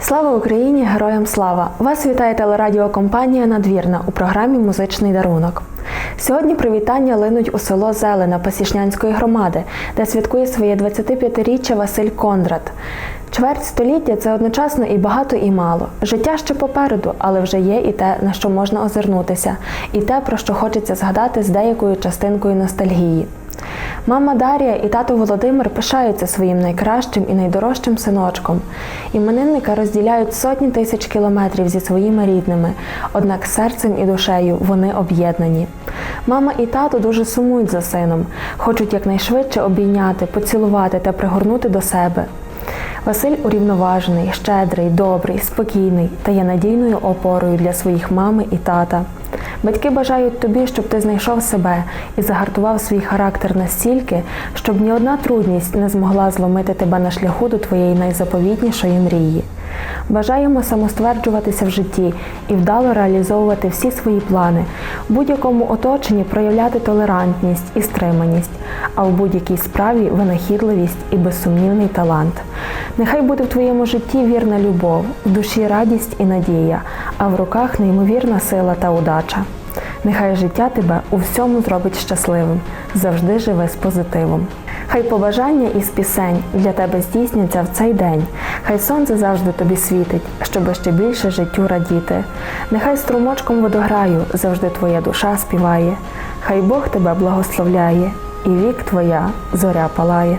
Слава Україні! Героям слава! Вас вітає телерадіокомпанія Надвірна у програмі Музичний дарунок. Сьогодні привітання линуть у село Зелена Пасішнянської громади, де святкує своє 25-річчя Василь Кондрат. Чверть століття це одночасно і багато, і мало. Життя ще попереду, але вже є і те, на що можна озирнутися, і те, про що хочеться згадати з деякою частинкою ностальгії. Мама Дар'я і тато Володимир пишаються своїм найкращим і найдорожчим синочком. Іменинника розділяють сотні тисяч кілометрів зі своїми рідними, однак серцем і душею вони об'єднані. Мама і тато дуже сумують за сином, хочуть якнайшвидше обійняти, поцілувати та пригорнути до себе. Василь урівноважений, щедрий, добрий, спокійний та є надійною опорою для своїх мами і тата. Батьки бажають тобі, щоб ти знайшов себе і загартував свій характер настільки, щоб ні одна трудність не змогла зломити тебе на шляху до твоєї найзаповітнішої мрії. Бажаємо самостверджуватися в житті і вдало реалізовувати всі свої плани, в будь-якому оточенні проявляти толерантність і стриманість, а в будь-якій справі винахідливість і безсумнівний талант. Нехай буде в твоєму житті вірна любов, в душі радість і надія, а в руках неймовірна сила та удача. Нехай життя тебе у всьому зробить щасливим, завжди живи з позитивом. Хай побажання із пісень для тебе здійсняться в цей день. Хай сонце завжди тобі світить, щоб ще більше життю радіти. Нехай струмочком водограю завжди твоя душа співає. Хай Бог тебе благословляє, і вік твоя зоря палає.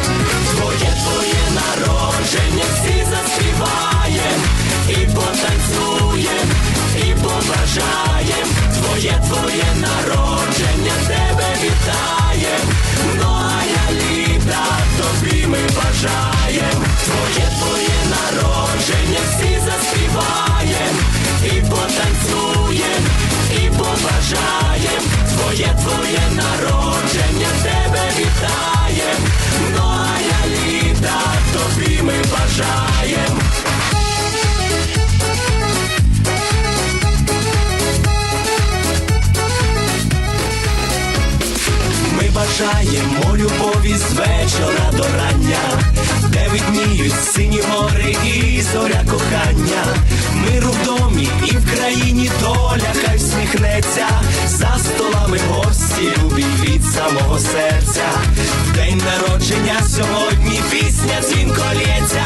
Твоє народження, тебе вітаєм. Ми бажаємо любові з вечора до рання, де видніють сині гори і зоря кохання. Миру в домі і в країні доля хай всміхнеться. За столами гості любі від самого серця. В день народження сьогодні пісня лється.